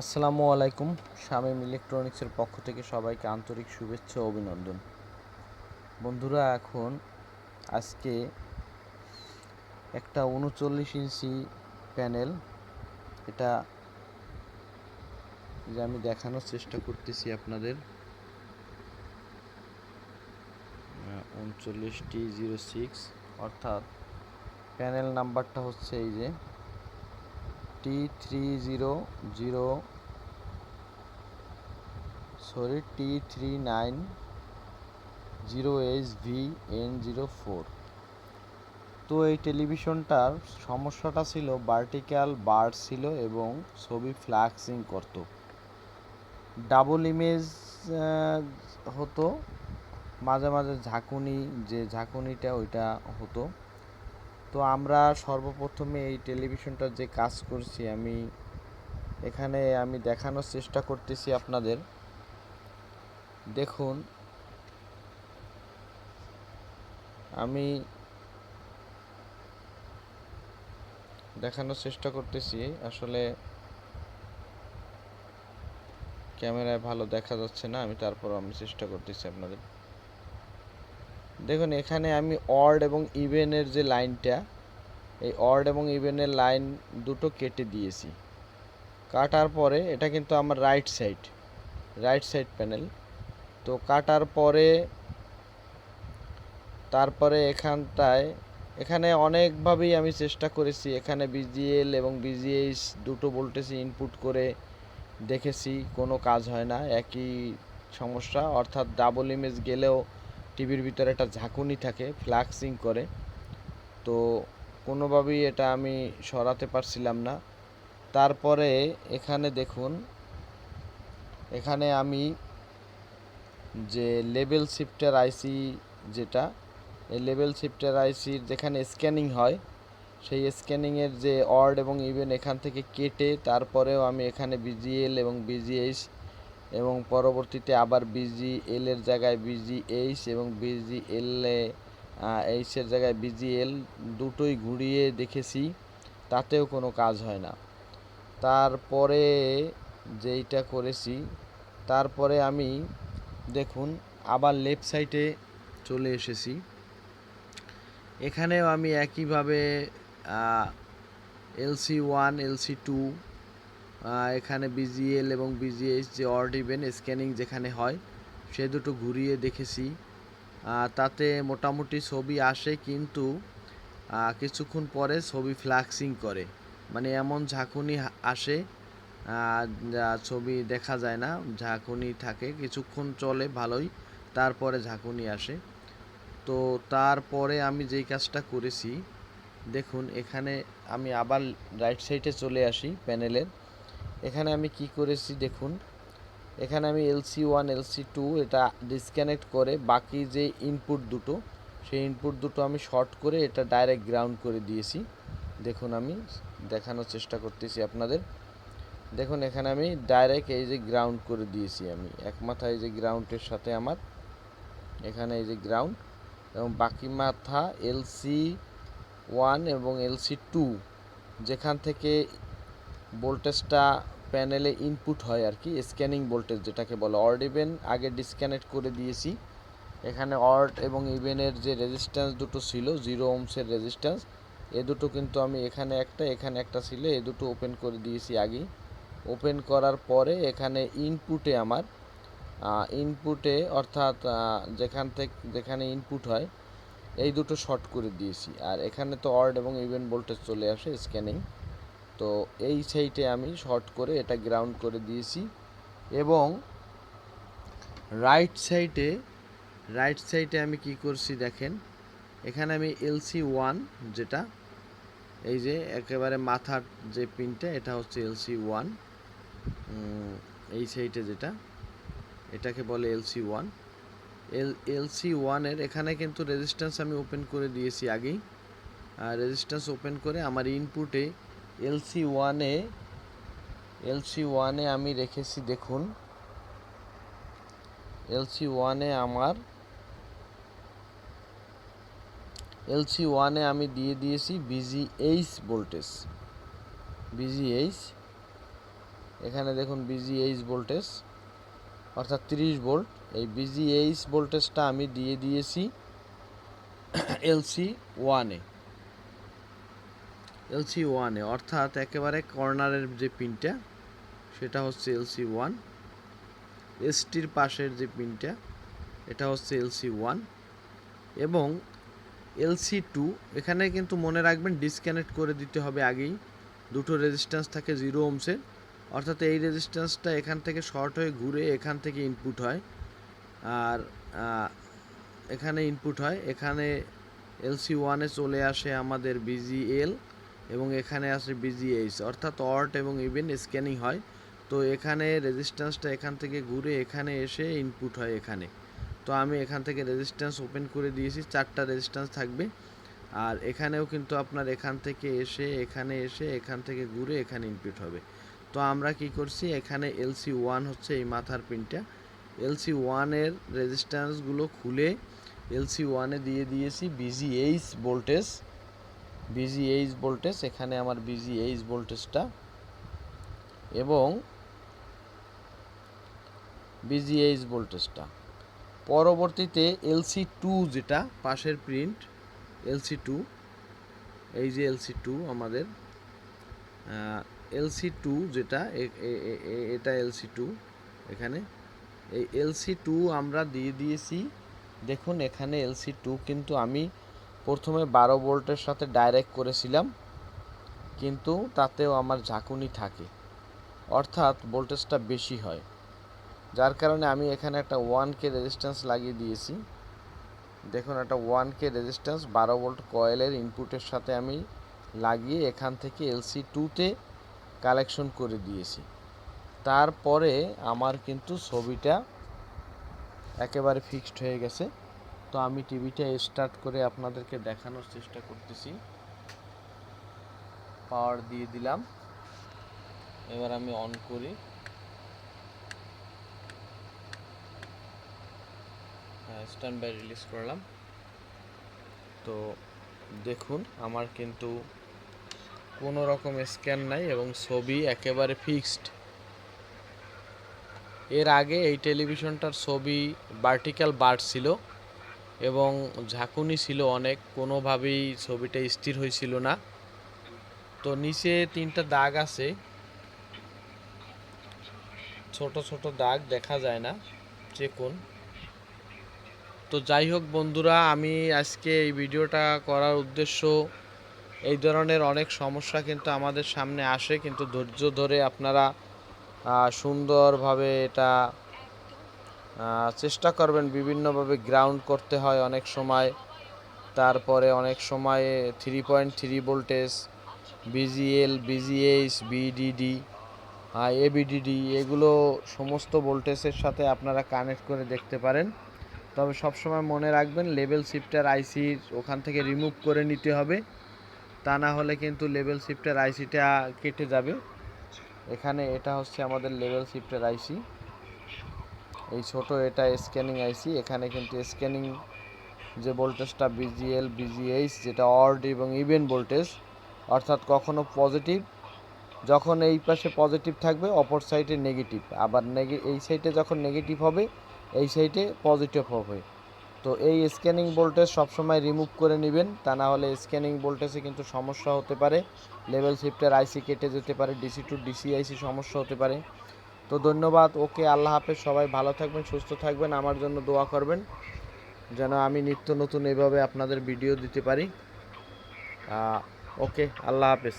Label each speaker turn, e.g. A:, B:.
A: আসসালামু আলাইকুম, শামীম ইলেকট্রনিক্সের পক্ষ থেকে সবাইকে আন্তরিক শুভেচ্ছা ও অভিনন্দন। বন্ধুরা, এখন আজকে একটা উনচল্লিশ ইঞ্চি প্যানেল, এটা যে আমি দেখানোর চেষ্টা করতেছি আপনাদের। উনচল্লিশ টি জিরো সিক্স, অর্থাৎ প্যানেল নাম্বারটা হচ্ছে এই যে T three zero zero sorry T three nine zero H V N zero four তো এই টেলিভিশনটার সমস্যাটা ছিল ভার্টিক্যাল বার ছিল এবং ছবি ফ্ল্যাক্সিং করতো। ডাবল ইমেজ হতো, মাঝে মাঝে ঝাঁকুনি, যে ঝাঁকুনিটা ওইটা হতো। তো আমরা সর্বপ্রথমে এই টেলিভিশনটার যে কাজ করছি, আমি এখানে আমি দেখানোর চেষ্টা করতেছি আপনাদের। দেখুন, আমি দেখানোর চেষ্টা করতেছি। আসলে ক্যামেরায় ভালো দেখা যাচ্ছে না, আমি তারপর আমি চেষ্টা করতেছি আপনাদের। দেখুন, এখানে আমি অড এবং ইভেনের যে লাইনটা, এই অড এবং ইভেনের লাইন দুটো কেটে দিয়েছি। কাটার পরে এটা কিন্তু আমার right side right side panel তো কাটার পরে, তারপরে এখানটায়, এখানে অনেকভাবেই আমি চেষ্টা করেছি, এখানে বিজিএল এবং বিজিএইচ দুটো ভোল্টেজ ইনপুট করে দেখেছি, কোনো কাজ হয় না, একই সমস্যা, অর্থাৎ ডাবল ইমেজ গেলেও টিভির ভিতরে একটা ঝাঁকুনি থাকে, ফ্লাক্সিং করে। তো কোনোভাবেই এটা আমি সরাতে পারছিলাম না। তারপরে এখানে দেখুন, এখানে আমি যে লেভেল শিফটার আইসি যেটা, এই লেভেল শিফটার আইসির যেখানে স্ক্যানিং হয়, সেই স্ক্যানিংয়ের যে অর্ড এবং ইভেন এখান থেকে কেটে তারপরেও আমি এখানে বিজিএল এবং বিজিএইচ এবং পরবর্তীতে আবার বিজিএল এর জায়গায় বিজিএইচ এবং বিজিএল এইচের জায়গায় বিজিএল দুটোই ঘুরিয়ে দেখেছি, তাতেও কোনো কাজ হয় না। তারপরে যেইটা করেছি, তারপরে আমি দেখুন আবার লেফট সাইডে চলে এসেছি। এখানেও আমি একইভাবে এলসি ওয়ান এলসি টু এখানে বিজিএল এবং বিজিএইচ যে অর্ড ইভেন, স্ক্যানিং যেখানে হয়, সে দুটো ঘুরিয়ে দেখেছি। তাতে মোটামুটি ছবি আসে কিন্তু কিছুক্ষণ পরে ছবি ফ্লাক্সিং করে। মানে এমন ঝাঁকুনি আসে ছবি দেখা যায় না, ঝাঁকুনি থাকে, কিছুক্ষণ চলে ভালোই, তারপরে ঝাঁকুনি আসে। তো তারপরে আমি যেই কাজটা করেছি, দেখুন, এখানে আমি আবার রাইট সাইডে চলে আসি প্যানেলের এখানে আমি কি করেছি দেখুন। এখানে আমি এলসি ওয়ান এলসি টু এটা ডিসকানেক্ট করে বাকি যে ইনপুট দুটো, সেই ইনপুট দুটো আমি শর্ট করে এটা ডাইরেক্ট গ্রাউন্ড করে দিয়েছি। দেখুন আমি দেখানোর চেষ্টা করতেছি আপনাদের। দেখুন এখানে আমি ডাইরেক্ট এই যে গ্রাউন্ড করে দিয়েছি আমি। এক মাথা এই যে গ্রাউন্ডের সাথে আমার, এখানে এই যে গ্রাউন্ড এবং বাকি মাথা এলসি ওয়ান এবং এলসি টু যেখান থেকে ভোল্টেজটা প্যানেলে ইনপুট হয় আর কি স্ক্যানিং ভোল্টেজ যেটাকে বলে অর্ড ইভেন আগে ডিসকানেক্ট করে দিয়েছি। এখানে অর্ড এবং ইভেনের যে রেজিস্ট্যান্স দুটো ছিল জিরো ওমসের রেজিস্ট্যান্স এ দুটো কিন্তু আমি এখানে একটা এখানে একটা ছিল, এ দুটো ওপেন করে দিয়েছি আগেই। ওপেন করার পরে এখানে ইনপুটে আমার ইনপুটে অর্থাৎ যেখান থেকে, যেখানে ইনপুট হয়, এই দুটো শর্ট করে দিয়েছি। আর এখানে তো অর্ড এবং ইভেন ভোল্টেজ চলে আসে স্ক্যানিং তো এই সাইডে আমি শর্ট করে এটা গ্রাউন্ড করে দিয়েছি এবং রাইট সাইডে রাইট সাইডে আমি কি করছি দেখেন, এখানে আমি এলসি ওয়ান যেটা, এই যে একেবারে মাথার যে পিনটা, এটা হচ্ছে এলসি ওয়ান এই সাইডে যেটা, এটাকে বলে এলসি ওয়ান। এল এলসি ওয়ানের এখানে কিন্তু রেজিস্ট্যান্স আমি ওপেন করে দিয়েছি আগেই। আর রেজিস্ট্যান্স ওপেন করে আমার ইনপুটে এলসি ওয়ানে এলসি ওয়ানে আমি রেখেছি, দেখুন। এলসি ওয়ানে আমার, এলসি ওয়ানে আমি দিয়ে দিয়েছি বিজিএইচ ভোল্টেজ বিজিএইচ এখানে দেখুন বিজিএইচ ভোল্টেজ অর্থাৎ তিরিশ ভোল্ট এই বিজিএইচ ভোল্টেজটা আমি দিয়ে দিয়েছি এলসি ওয়ানে এলসি ওয়ানে, অর্থাৎ একেবারে কর্নারের যে পিনটা, সেটা হচ্ছে এলসি ওয়ান। এসটির পাশের যে পিনটা, এটা হচ্ছে এলসি ওয়ান। এবং এলসি টু, এখানে কিন্তু মনে রাখবেন ডিসকানেক্ট করে দিতে হবে আগেই। দুটো রেজিস্ট্যান্স থাকে জিরো ওমসের অর্থাৎ এই রেজিস্ট্যান্সটা এখান থেকে শর্ট হয়ে ঘুরে এখান থেকে ইনপুট হয়। আর এখানে ইনপুট হয়। এখানে এলসি ওয়ানে চলে আসে আমাদের বিজিএল। এবং এখানে আসে বিজিএইচ অর্থাৎ অর্ট এবং ইভেন স্ক্যানিং হয়। তো এখানে রেজিস্ট্যান্সটা এখান থেকে ঘুরে এখানে এসে ইনপুট হয় এখানে। তো আমি এখান থেকে রেজিস্ট্যান্স ওপেন করে দিয়েছি, চারটা রেজিস্ট্যান্স থাকবে। আর এখানেও কিন্তু আপনার এখান থেকে এসে, এখানে এসে, এখান থেকে ঘুরে এখানে ইনপুট হবে। তো আমরা কি করছি, এখানে এলসি ওয়ান হচ্ছে এই মাথার পিনটা এলসি ওয়ানের রেজিস্ট্যান্সগুলো খুলে এলসি ওয়ানে দিয়ে দিয়েছি বিজিএইচ ভোল্টেজ বিজিএইচ ভোল্টেজ এখানে আমার বিজিএইচ ভোল্টেজটা এবং বিজিএইচ ভোল্টেজটা পরবর্তীতে এলসি টু যেটা, পাশের প্রিন্ট এলসি টু এই যে এলসি টু আমাদের এলসি টু যেটা এটা এলসি টু এখানে। এই এলসি টু আমরা দিয়ে দিয়েছি। দেখুন, এখানে এলসি টু কিন্তু আমি প্রথমে বারো ভোল্টের সাথে ডাইরেক্ট করেছিলাম, কিন্তু তাতেও আমার ঝাঁকুনি থাকে। অর্থাৎ ভোল্টেজটা বেশি হয়। যার কারণে আমি এখানে একটা ওয়ান কে রেজিস্ট্যান্স লাগিয়ে দিয়েছি। দেখুন, একটা ওয়ান কে রেজিস্ট্যান্স বারো ভোল্ট কয়েলের ইনপুটের সাথে আমি লাগিয়ে এখান থেকে এলসি টুতে কালেকশন করে দিয়েছি। তারপরে আমার কিন্তু ছবিটা একেবারে ফিক্সড হয়ে গেছে। তো আমি টিভিটা স্টার্ট করে আপনাদেরকে দেখানোর চেষ্টা করতেছি। পাওয়ার দিয়ে দিলাম। এবার আমি অন করি। স্ট্যান্ড বাই রিলিজ করলাম। তো দেখুন, আমার কিন্তু কোনো রকম স্ক্যান নাই এবং ছবি একেবারে ফিক্সড এর আগে এই টেলিভিশনটার ছবি ভার্টিক্যাল বার ছিল। এবং ঝাঁকুনি ছিল অনেক, কোনোভাবেই ছবিটা স্থির হয়েছিল না। তো নিচে তিনটা দাগ আছে। ছোট ছোট দাগ দেখা যায় না চেকুন তো যাই হোক বন্ধুরা, আমি আজকে এই ভিডিওটা করার উদ্দেশ্য, এই ধরনের অনেক সমস্যা কিন্তু আমাদের সামনে আসে, কিন্তু ধৈর্য ধরে আপনারা সুন্দরভাবে এটা চেষ্টা করবেন বিভিন্নভাবে গ্রাউন্ড করতে হয় অনেক সময়। তারপরে অনেক সময় three point three voltage VGL VGH VDD AVDD এগুলো সমস্ত ভোল্টেজের সাথে আপনারা কানেক্ট করে দেখতে পারেন। তবে সবসময় মনে রাখবেন লেভেল শিফটার আইসির ওখান থেকে রিমুভ করে নিতে হবে। তা না হলে কিন্তু লেভেল শিফটার আইসিটা কেটে যাবে। এখানে এটা হচ্ছে আমাদের লেভেল শিফটার আইসি এই ছোট এটা স্ক্যানিং আইসি এখানে কিন্তু স্ক্যানিং যে ভোল্টেজটা বিজিএল বিজিএইচ যেটা অড এবং ইভেন ভোল্টেজ অর্থাৎ কখনো পজিটিভ যখন এই পাশে পজিটিভ থাকবে, অপর সাইডে নেগেটিভ আবার নেগে এই সাইডে যখন নেগেটিভ হবে, এই সাইডে পজিটিভ হবে। তো এই স্ক্যানিং ভোল্টেজ সবসময় রিমুভ করে নেবেন, তা না হলে স্ক্যানিং ভোল্টেজে কিন্তু সমস্যা হতে পারে লেভেল শিফটের আইসি কেটে যেতে পারে ডিসি টু ডিসি আইসি সমস্যা হতে পারে। তো ধন্যবাদ, ওকে আল্লাহ হাফেজ, সবাই ভালো থাকবেন, সুস্থ থাকবেন, আমার জন্য দোয়া করবেন, যেন আমি নিত্য নতুন এভাবে আপনাদের ভিডিও দিতে পারি। ওকে, আল্লাহ হাফেজ।